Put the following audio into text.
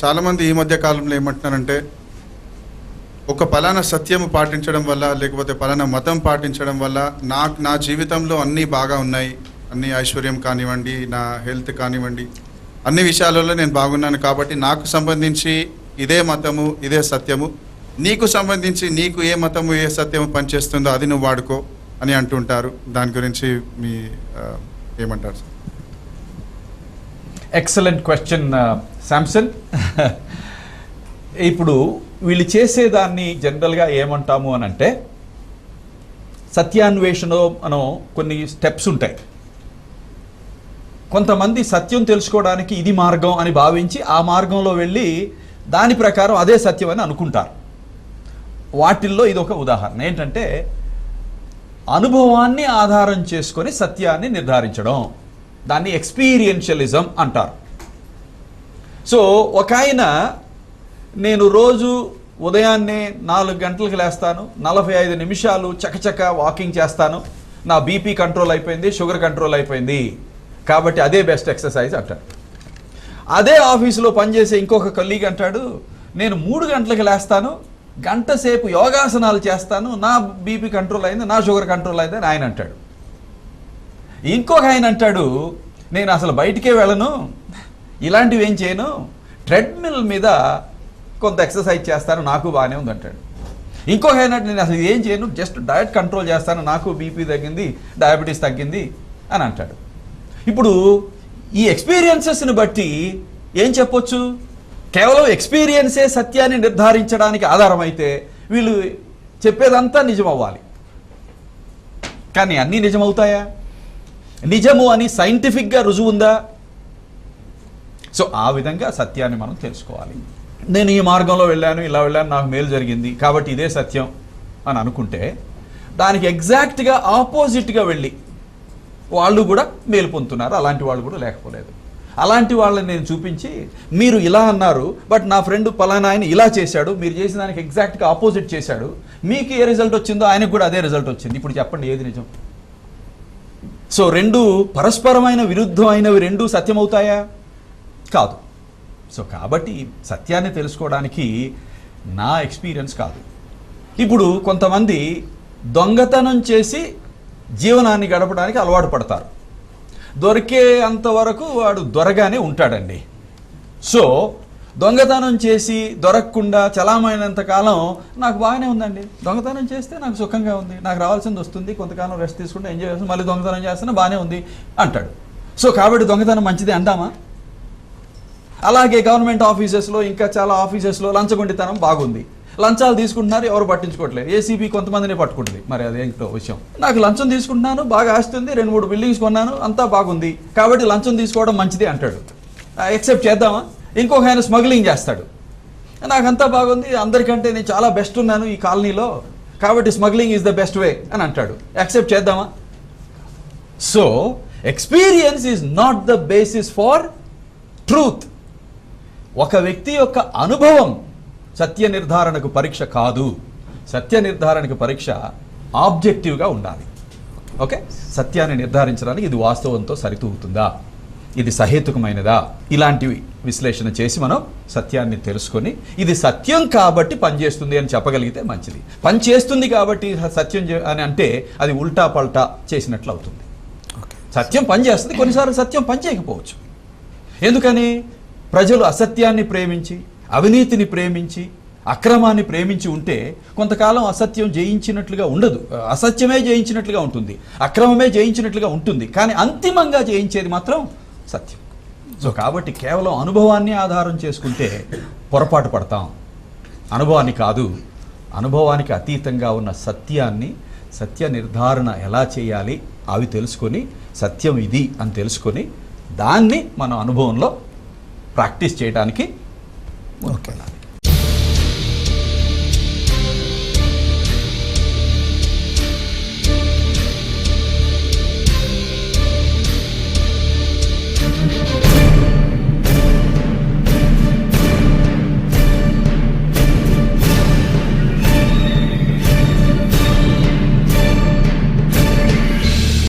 చాలామంది ఈ మధ్య కాలంలో ఏమంటున్నారంటే ఒక పలానా సత్యము పాటించడం వల్ల లేకపోతే పలానా మతం పాటించడం వల్ల నాకు నా జీవితంలో అన్నీ బాగా ఉన్నాయి. అన్ని ఐశ్వర్యం కానివ్వండి నా హెల్త్ కానివ్వండి అన్ని విషయాలలో నేను బాగున్నాను కాబట్టి నాకు సంబంధించి ఇదే మతము ఇదే సత్యము. నీకు సంబంధించి నీకు ఏ మతము ఏ సత్యము పనిచేస్తుందో అది నువ్వు వాడుకో అని అంటుంటారు దాని గురించి మీ ఏమంటారు సార్? ఎక్సలెంట్ క్వశ్చన్ శాంసన్ ఇప్పుడు వీళ్ళు చేసేదాన్ని జనరల్గా ఏమంటాము అని అంటే సత్యాన్వేషణ మనం కొన్ని స్టెప్స్ ఉంటాయి. కొంతమంది సత్యం తెలుసుకోవడానికి ఇది మార్గం అని భావించి ఆ మార్గంలో వెళ్ళి దాని ప్రకారం అదే సత్యం అని అనుకుంటారు. వాటిల్లో ఇది ఒక ఉదాహరణ. ఏంటంటే అనుభవాన్ని ఆధారం చేసుకొని సత్యాన్ని నిర్ధారించడం. దాన్ని ఎక్స్పీరియన్షియలిజం అంటారు. సో ఒక ఆయన నేను రోజు ఉదయాన్నే నాలుగు గంటలకు లేస్తాను నలభై ఐదు నిమిషాలు చకచక వాకింగ్ చేస్తాను నా బీపీ కంట్రోల్ అయిపోయింది షుగర్ కంట్రోల్ అయిపోయింది. కాబట్టి అదే బెస్ట్ ఎక్సర్సైజ్ అంటాడు. అదే ఆఫీసులో పనిచేసే ఇంకొక కొలీగ్ అంటాడు నేను మూడు గంటలకు లేస్తాను గంట సేపు యోగాసనాలు చేస్తాను నా బీపీ కంట్రోల్ అయింది నా షుగర్ కంట్రోల్ అయింది అని ఆయన అంటాడు. ఇంకొక ఆయన అంటాడు నేను అసలు బయటికే వెళ్ళను ఇలాంటివి ఏం చేయను ట్రెడ్మిల్ మీద కొంత ఎక్సర్సైజ్ చేస్తాను నాకు బాగానే ఉంది అంటాడు. ఇంకొక ఆయన నేను అసలు ఏం చేయను జస్ట్ డయట్ కంట్రోల్ చేస్తాను నాకు బీపీ తగ్గింది డయాబెటీస్ తగ్గింది అని అంటాడు. ఇప్పుడు ఈ ఎక్స్పీరియన్సెస్ని బట్టి ఏం చెప్పొచ్చు? కేవలం ఎక్స్పీరియన్సే సత్యాన్ని నిర్ధారించడానికి ఆధారమైతే వీళ్ళు చెప్పేదంతా నిజమవ్వాలి. కానీ అన్నీ నిజమవుతాయా? నిజము అని సైంటిఫిక్గా రుజువు ఉందా? సో ఆ విధంగా సత్యాన్ని మనం తెలుసుకోవాలి. నేను ఈ మార్గంలో వెళ్ళాను ఇలా వెళ్ళాను నాకు మేలు జరిగింది కాబట్టి ఇదే సత్యం అని అనుకుంటే దానికి ఎగ్జాక్ట్గా ఆపోజిట్గా వెళ్ళి వాళ్ళు కూడా మేలు పొందుతున్నారు అలాంటి వాళ్ళు కూడా లేకపోలేదు. అలాంటి వాళ్ళని నేను చూపించి మీరు ఇలా అన్నారు బట్ నా ఫ్రెండ్ పలానా ఆయన ఇలా చేశాడు మీరు చేసిన దానికి ఎగ్జాక్ట్గా ఆపోజిట్ చేశాడు మీకు ఏ రిజల్ట్ వచ్చిందో ఆయనకు కూడా అదే రిజల్ట్ వచ్చింది. ఇప్పుడు చెప్పండి ఏది నిజం? సో రెండు పరస్పరమైన విరుద్ధమైనవి రెండు సత్యమవుతాయా? కాదు. సో కాబట్టి సత్యాన్ని తెలుసుకోవడానికి నా ఎక్స్పీరియన్స్ కాదు. ఇప్పుడు కొంతమంది దొంగతనం చేసి జీవనాన్ని గడపడానికి అలవాటు పడతారు. దొరికే అంతవరకు వాడు దొరగానే ఉంటాడండి. సో దొంగతనం చేసి దొరకకుండా చలామైనంత కాలం నాకు బాగానే ఉందండి. దొంగతనం చేస్తే నాకు సుఖంగా ఉంది. నాకు రావాల్సింది వస్తుంది. కొంతకాలం రెస్ట్ తీసుకుంటే ఎంజాయ్ చేస్తాను. మళ్ళీ దొంగతనం చేస్తున్నా బాగానే ఉంది అంటాడు. సో కాబట్టి దొంగతనం మంచిది అంటామా అలాగే గవర్నమెంట్ ఆఫీసెస్లో ఇంకా చాలా ఆఫీసెస్లో లంచగొండితనం బాగుంది. లంచాలు తీసుకుంటున్నారు ఎవరు పట్టించుకోవట్లేదు. ఏసీబీ కొంతమందినే పట్టుకుంటుంది. మరి అదేంటో విషయం. నాకు లంచం తీసుకుంటున్నాను బాగా ఆస్తుంది రెండు మూడు బిల్డింగ్స్ కొన్నాను అంతా బాగుంది. కాబట్టి లంచం తీసుకోవడం మంచిది అంటాడు. ఎక్సెప్ట్ చేద్దామా? ఇంకొక ఆయన స్మగ్లింగ్ చేస్తాడు. నాకంతా బాగుంది అందరికంటే నేను చాలా బెస్ట్ ఉన్నాను ఈ కాలనీలో కాబట్టి smuggling is the best way అని అంటాడు. యాక్సెప్ట్ చేద్దామా? So experience is not the basis for truth. ఒక వ్యక్తి యొక్క అనుభవం సత్య నిర్ధారణకు పరీక్ష కాదు. సత్య నిర్ధారణకు పరీక్ష ఆబ్జెక్టివ్గా ఉండాలి. ఓకే? సత్యాన్ని నిర్ధారించడానికి ఇది వాస్తవంతో సరితూగుతుందా? ఇది సహేతుకమైనదా? ఇలాంటివి విశ్లేషణ చేసి మనం సత్యాన్ని తెలుసుకొని ఇది సత్యం కాబట్టి పనిచేస్తుంది అని చెప్పగలిగితే మంచిది. పని చేస్తుంది కాబట్టి సత్యం అని అంటే అది ఉల్టా పల్టా చేసినట్లు అవుతుంది. సత్యం పనిచేస్తుంది కొన్నిసార్లు సత్యం పనిచేయకపోవచ్చు ఎందుకని? ప్రజలు అసత్యాన్ని ప్రేమించి అవినీతిని ప్రేమించి అక్రమాన్ని ప్రేమించి ఉంటే కొంతకాలం అసత్యం జయించినట్లుగా ఉండదు. అసత్యమే జయించినట్లుగా ఉంటుంది. అక్రమమే జయించినట్లుగా ఉంటుంది. కానీ అంతిమంగా జయించేది మాత్రం సత్యం. సో కాబట్టి కేవలం అనుభవాన్ని ఆధారం చేసుకుంటే పొరపాటు పడతాం. అనుభవాన్ని కాదు అనుభవానికి అతీతంగా ఉన్న సత్యాన్ని సత్య నిర్ధారణ ఎలా చేయాలి అవి తెలుసుకొని సత్యం ఇది అని తెలుసుకొని దాన్ని మన అనుభవంలో ప్రాక్టీస్ చేయడానికి వెళ్ళాలి